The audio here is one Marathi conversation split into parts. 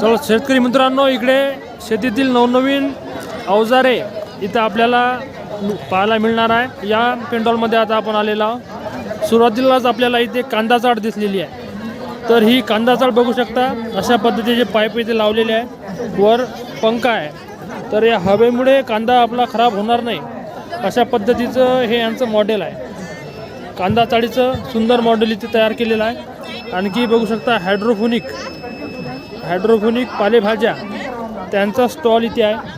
जवळ शेतकरी मित्रांनो इकडे शेतीतील नवनवीन अवजारे इथं आपल्याला पाहायला मिळणार आहे. या पेंडॉलमध्ये आता आपण आलेलो आहोत. सुरुवातीलाच आपल्याला इथे कांदा चाळ दिसलेली आहे. तर ही कांदा चाळ बघू शकता अशा पद्धतीचे पाईप इथे लावलेले आहे. वर पंखा आहे. तर या हवेमुळे कांदा आपला खराब होणार नाही. अशा पद्धतीचं हे यांचं मॉडेल आहे. कांदा चाळीचं सुंदर मॉडेल इथे तयार केलेलं आहे. आणखी बघू शकता हायड्रोफोनिक हायड्रोफोनिक पालेभाज्या त्यांचा स्टॉल इथे आहे.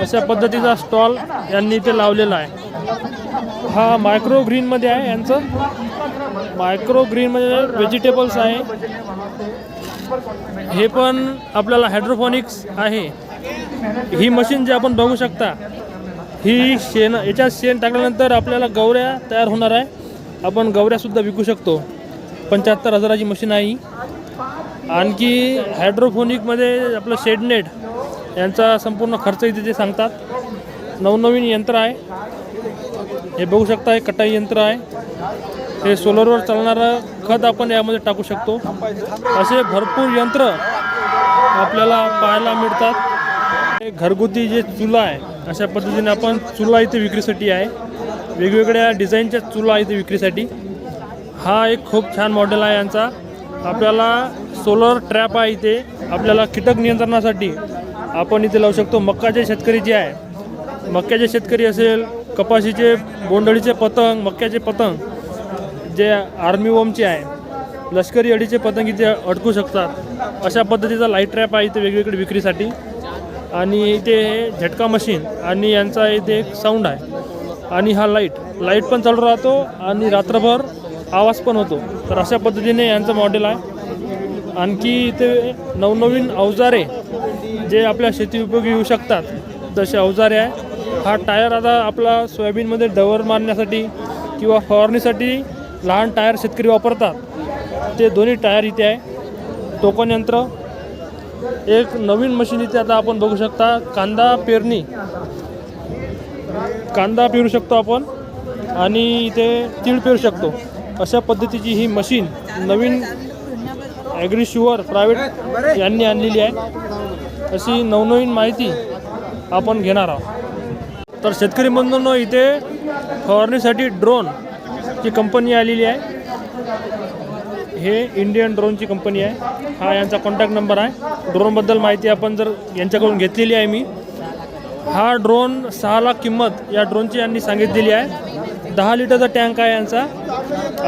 अशा पद्धतीचा स्टॉल यांनी इथे लावलेला आहे. हा मायक्रो ग्रीनमध्ये आहे यांचं. मायक्रो ग्रीनमध्ये व्हेजिटेबल्स आहे. हे पण आपल्याला हायड्रोफोनिक्स आहे. ही मशीन जी आपण बघू शकता ही शेण याच्यात शेण टाकल्यानंतर आपल्याला गवऱ्या तयार होणार आहे. आपण गवऱ्यासुद्धा विकू शकतो. पंच्याहत्तर हजाराची मशीन आहे ही. आणखी हायड्रोफोनिकमध्ये आपलं शेडनेट यांचा संपूर्ण खर्च इथे ते सांगतात नवनवीन यंत्र आहे. हे बघू शकता हे कटाई यंत्र आहे. हे सोलरवर चालणारं खत आपण यामध्ये टाकू शकतो. असे भरपूर यंत्र आपल्याला पाहायला मिळतात. हे घरगुती जे चुला आहे अशा पद्धतीने आपण चुला इथे विक्रीसाठी आहे. वेगवेगळ्या डिझाईनच्या चुला इथे विक्रीसाठी. हा एक खूप छान मॉडेल आहे यांचा. आपल्याला सोलर ट्रॅप आहे इथे. आपल्याला कीटक नियंत्रणासाठी आपण इथे लावू शकतो. मक्काचे शेतकरी जे आहे मक्याचे शेतकरी असेल कपाशीचे बोंडळीचे पतंग मक्याचे पतंग जे आर्मी वोमचे आहे लष्करी अडीचे पतंग इथे अडकू शकतात. अशा पद्धतीचा लाइट ट्रॅप आहे इथे वेगवेगळे विक्रीसाठी. आणि इथे हे झटका मशीन आणि यांचा इथे एक साऊंड आहे. आणि हा लाइट लाइट पण चालू राहतो आणि रात्रभर आवाज पण होतो. तर अशा पद्धतीने यांचं मॉडेल आहे. आणखी इथे नवनवीन अवजारे जे आपल्या शेती उपयोगी येऊ शकतात तसे अवजारे आहे. हा टायर आता आपला सोयाबीनमध्ये डवर मारण्यासाठी किंवा फवारणीसाठी लहान टायर शेतकरी वापरतात. ते दोन्ही टायर इथे आहे. टोकन यंत्र. एक नवीन मशीन इथे आता आपण बघू शकता. कांदा पेरणी. कांदा पेरू शकतो आपण. आणि इथे तीळ पेरू शकतो. अशा पद्धतीची ही मशीन नवीन ॲग्रीशुअर प्रायव्हेट यांनी आणलेली आहे. अशी नवनवीन माहिती आपण घेणार आहोत. तर शेतकरी बंधूंनो इथे फवारणीसाठी ड्रोन ची कंपनी आलेली आहे. हे इंडियन ड्रोनची कंपनी आहे. हा यांचा कॉन्टॅक्ट नंबर आहे. ड्रोनबद्दल माहिती आपण जर यांच्याकडून घेतलेली आहे मी. हा ड्रोन सहा लाख किंमत या ड्रोनची यांनी सांगितलेली आहे. दहा लिटरचा टँक आहे यांचा.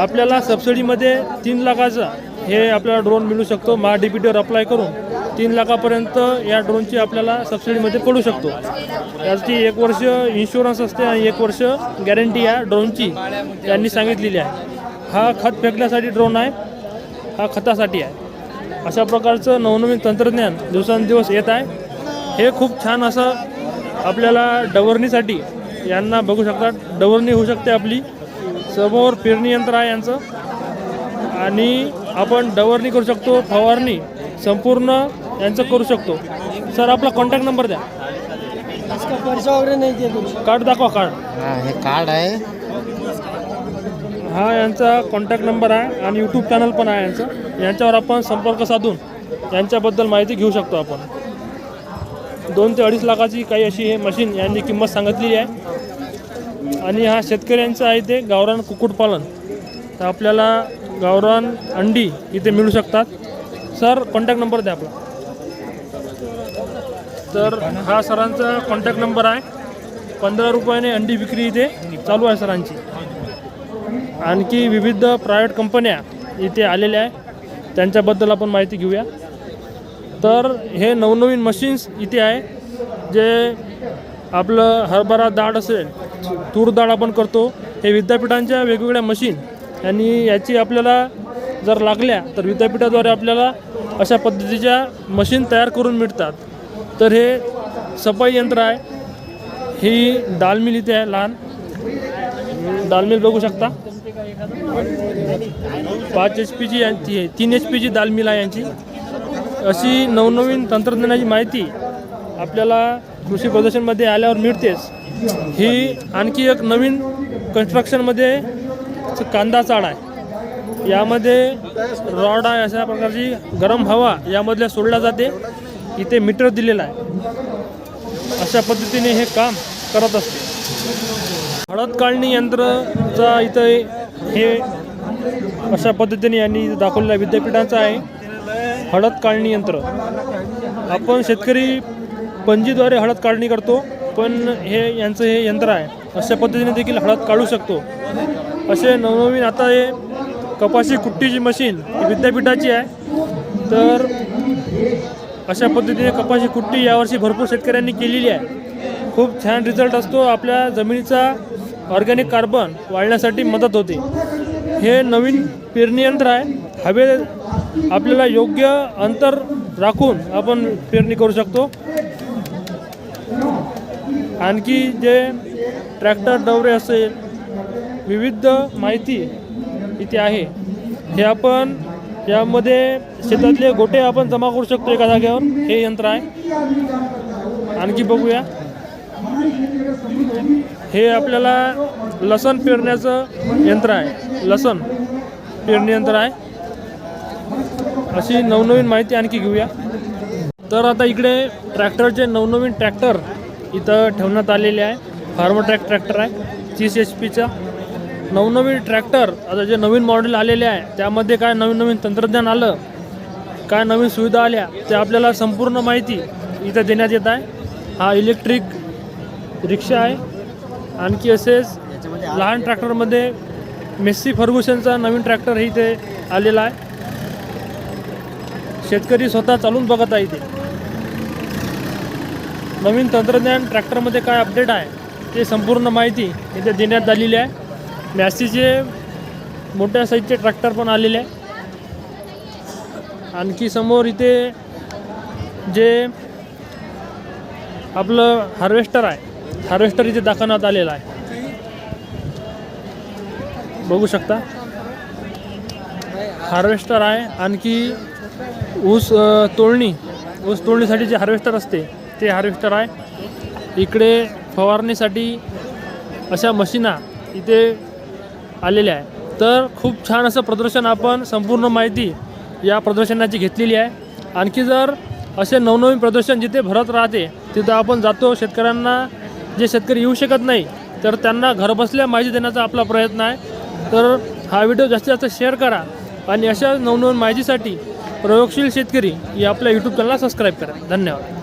आपल्याला सबसिडीमध्ये तीन लाखाचा हे आपल्याला ड्रोन मिळू शकतो. महा डी पी टीवर अप्लाय करून तीन लाखापर्यंत या ड्रोनची आपल्याला सबसिडीमध्ये पडू शकतो. याची एक वर्ष इन्शुरन्स असते आणि एक वर्ष गॅरंटी या ड्रोनची यांनी सांगितलेली आहे. हा खत फेकण्यासाठी ड्रोन आहे. हा खतासाठी आहे. अशा प्रकारचं नवनवीन तंत्रज्ञान दिवसेंदिवस येत आहे. हे खूप छान असं आपल्याला डवरणीसाठी यांना बघू शकता डवरणी होऊ शकते आपली. समोर पेरणी यंत्र आहे यांचं. आणि आपण डवरणी करू शकतो फवारणी संपूर्ण यांचं करू शकतो. सर आपला कॉन्टॅक्ट नंबर द्या. पैसा नहीं कार्ड दाखवा कार्ड. हा हे कार्ड आहे. हा यांचा कॉन्टॅक्ट नंबर आहे आणि यूट्यूब चॅनल पण आहे यांचं. यांच्यावर आपण संपर्क साधून यांच्याबद्दल माहिती घेऊ शकतो आपण. दोन ते अडीच लाखाची काही अशी हे मशीन यांनी किंमत सांगितलेली आहे. आणि हा शेतकऱ्यांचा आहे ते गावरान कुक्कुटपालन. तर आपल्याला गावरान अंडी इथे मिळू शकतात. सर कॉन्टॅक्ट नंबर द्या आपला. तर हा सरांचा कॉन्टॅक्ट नंबर आहे. पंधरा रुपयाने अंडी विक्री इथे चालू आहे सरांची. आणखी विविध प्रायव्हेट कंपन्या इथे आलेल्या आहे. त्यांच्याबद्दल आपण माहिती घेऊया. तर हे नवनवीन मशीन्स इथे आहे जे आपलं हरभरा डाळ असेल तूर डाळ आपण करतो. हे विद्यापीठांच्या वेगवेगळ्या मशीन आणि याची आपल्याला जर लागल्या तर विद्यापीठाद्वारे आपल्याला अशा पद्धतीच्या मशीन तयार करून मिळतात. तर हे सफाई यंत्र आहे. ही डालमिल इथे आहे लहान. डालमिल बघू शकता. पाच एच पीची यांची आहे. तीन एच पीची दालमिल आहे यांची. अशी नवनवीन तंत्रज्ञानाची माहिती आपल्याला कृषी प्रदर्शनमध्ये आल्यावर मिळतेच. ही आणखी एक नवीन कन्स्ट्रक्शनमध्ये कांदा चाळ आहे. यामध्ये रॉड आहे अशा प्रकारची गरम हवा यामधल्या सोडल्या जाते. इथे मीटर दिलेला आहे. अशा पद्धतीने हे काम करत असते. हळद काढणी यंत्रचा इथं हे अशा पद्धतीने यांनी दाखवलेल्या विद्यापीठाचं आहे. हळद काढणी यंत्र. आपण शेतकरी पंजीद्वारे हळद काढणी करतो पण हे यांचं हे यंत्र आहे. अशा पद्धतीने देखील हळद काढू शकतो. असे नवनवीन आता हे कपाशी कुट्टीची मशीन विद्यापीठाची आहे. तर अशा पद्धतीने कपाशी कुट्टी यावर्षी भरपूर शेतकऱ्यांनी केलेली आहे. खूप छान रिझल्ट असतो. आपल्या जमिनीचा ऑर्गॅनिक कार्बन वाढण्यासाठी मदत होते. हे नवीन पेरणी यंत्र आहे. हवे आपल्याला योग्य अंतर राखून आपण पेरणी करू शकतो. आणखी जे ट्रॅक्टर डवरे असेल विविध माहिती इथे आहे हे आपण यामध्ये शेतातले गोटे आपण जमा करू शकतो एका जागेवर. हे यंत्र आहे. आणखी बघूया. हे आपल्याला लसण पेरण्याचं यंत्र आहे. लसण पेरणी यंत्र आहे. अशी नवनवीन माहिती आणखी घेऊया. तर आता इकडे ट्रॅक्टरचे नवनवीन ट्रॅक्टर इथं ठेवण्यात आलेले आहे. फार्मट्रॅक ट्रॅक्टर आहे. तीस एच पीचा. नवनवीन ट्रॅक्टर आता जे नवीन मॉडेल आलेले आहे त्यामध्ये काय नवीन नवीन तंत्रज्ञान आलं काय नवीन सुविधा आल्या ते आपल्याला संपूर्ण माहिती इथं देण्यात येत आहे. हा इलेक्ट्रिक रिक्षा आहे. आणखी असेच लहान ट्रॅक्टरमध्ये मेस्सी फर्ग्युसनचा नवीन ट्रॅक्टर हे इथे आलेला आहे. शेतकरी स्वतः चालून बघत आहे इथे. नवीन तंत्रज्ञान ट्रॅक्टरमध्ये काय अपडेट आहे ते संपूर्ण माहिती इथे देण्यात आलेली आहे. मॅसीचे मोठ्या साईजचे ट्रॅक्टर पण आलेले आहे. आणखी समोर इथे जे आपलं हार्वेस्टर आहे हार्वेस्टर इथे दाखवण्यात आलेलं आहे. बघू शकता. हार्वेस्टर आहे आणखी ऊस तोडणी ऊस तोडणीसाठी जे हार्वेस्टर असते ते हार्वेस्टर आहे. इकडे फवारणीसाठी अशा मशीना इथे आलेल्या आहे तर खूप छान असं प्रदर्शन आपण संपूर्ण माहिती या प्रदर्शनाची घेतलेली आहे. आणखी जर असे नवनवीन प्रदर्शन जिथे भरत राहते तिथं आपण जातो शेतकऱ्यांना जे शेतकरी येऊ शकत नाही तर त्यांना घरबसल्या माहिती देण्याचा आपला प्रयत्न आहे. तर हा व्हिडिओ जास्तीत जास्त शेअर करा आणि अशा नवनवीन माहितीसाठी प्रयोगशील शेतकरी या आपल्या यूट्यूब चॅनलला सबस्क्राईब करा. धन्यवाद.